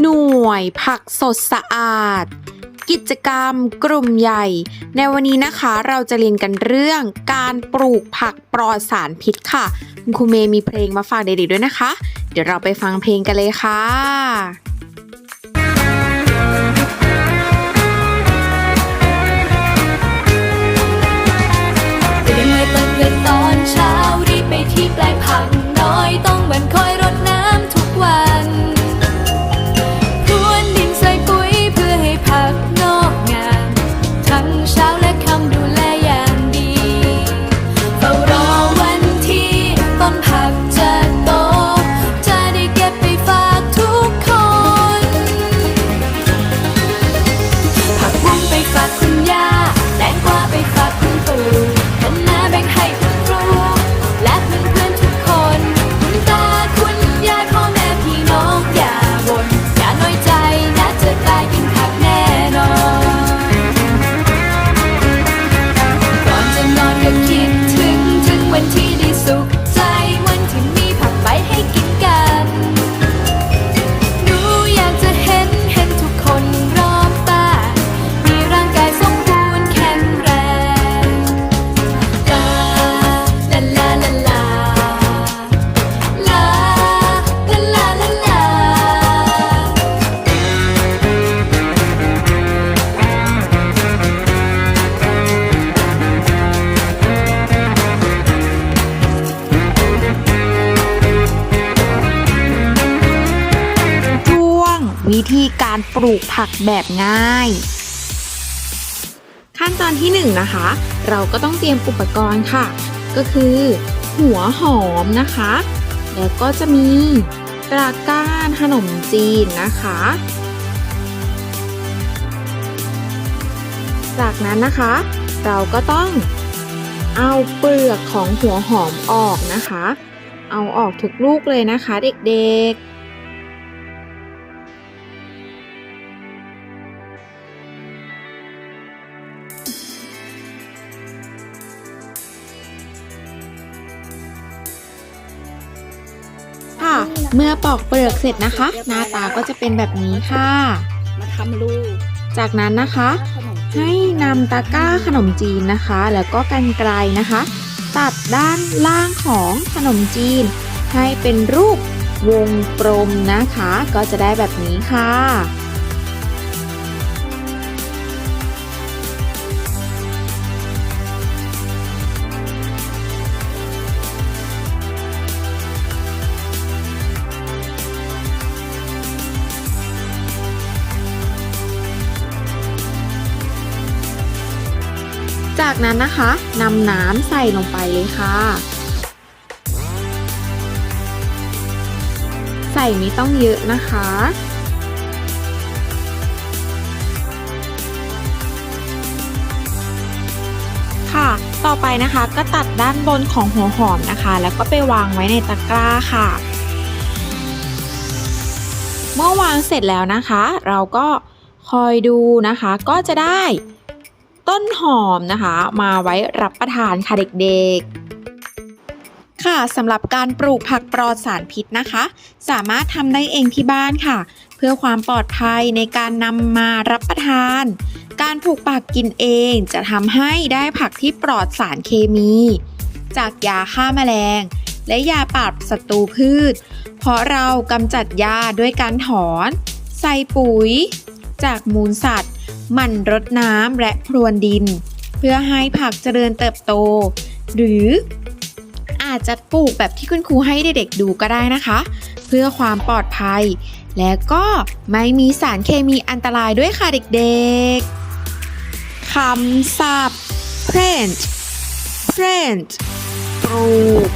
หน่วยผักสดสะอาด กิจกรรมกลุ่มใหญ่ ในวันนี้นะคะเราจะเรียนกันเรื่องการปลูกผักปลอดสารพิษค่ะ คุณครูเมย์มีเพลงมาฝากเด็กๆด้วยนะคะ เดี๋ยวเราไปฟังเพลงกันเลยค่ะ ธีการปลูกผักแบบง่าย ขั้นตอนที่1นงนะคะ เราก็ต้องเตรียมอุปกรณ์ค่ะ ก็คือ หัวหอมนะคะ แล้วก็จะมีตราก้านขนมจีนนะคะ จากนั้นนะคะ เราก็ต้องเอาเปลือกของหัวหอมออกนะคะ เอาออกทุกลูกเลยนะคะเด็กๆ เมื่อปอกเปลือกเสร็จนะคะ หน้าตาก็จะเป็นแบบนี้ค่ะ มาทำลูกจากนั้นนะคะ ให้นนำตะกร้าขนมจีนนะคะ แล้วก็กันไกลนะคะ ตัดด้านล่างของขนมจีน ให้เป็นรูปวงกลมนะคะ ก็จะได้แบบนี้ค่ะ จากนั้นนะคะนำน้ำใส่ลงไปเลยค่ะ ใส่ไม่ต้องเยอะนะคะ ค่ะ ต่อไปนะคะก็ตัดด้านบนของหัวหอมนะคะ แล้วก็ไปวางไว้ในตะกร้าค่ะ เมื่อวางเสร็จแล้วนะคะ เราก็คอยดูนะคะก็จะได้ ต้นหอมนะคะ มาไว้รับประทานค่ะเด็กๆ ค่ะสำหรับการปลูกผักปลอดสารพิษนะคะ สามารถทำได้เองที่บ้านค่ะ เพื่อความปลอดภัยในการนำมารับประทาน การปลูกผักกินเองจะทำให้ได้ผักที่ปลอดสารเคมี จากยาฆ่าแมลง และยาปราบศัตรูพืช เพราะเรากำจัดยาด้วยการถอน ใส่ปุ๋ย จากมูลสัตว์ หมั่นรดน้ำและพรวนดิน เพื่อให้ผักเจริญเติบโต หรืออาจจะปลูกแบบที่คุณครูให้เด็กๆดูก็ได้นะคะ เพื่อความปลอดภัย และก็ไม่มีสารเคมีอันตรายด้วยค่ะเด็กๆคำศัพท์ plant plant ปลูก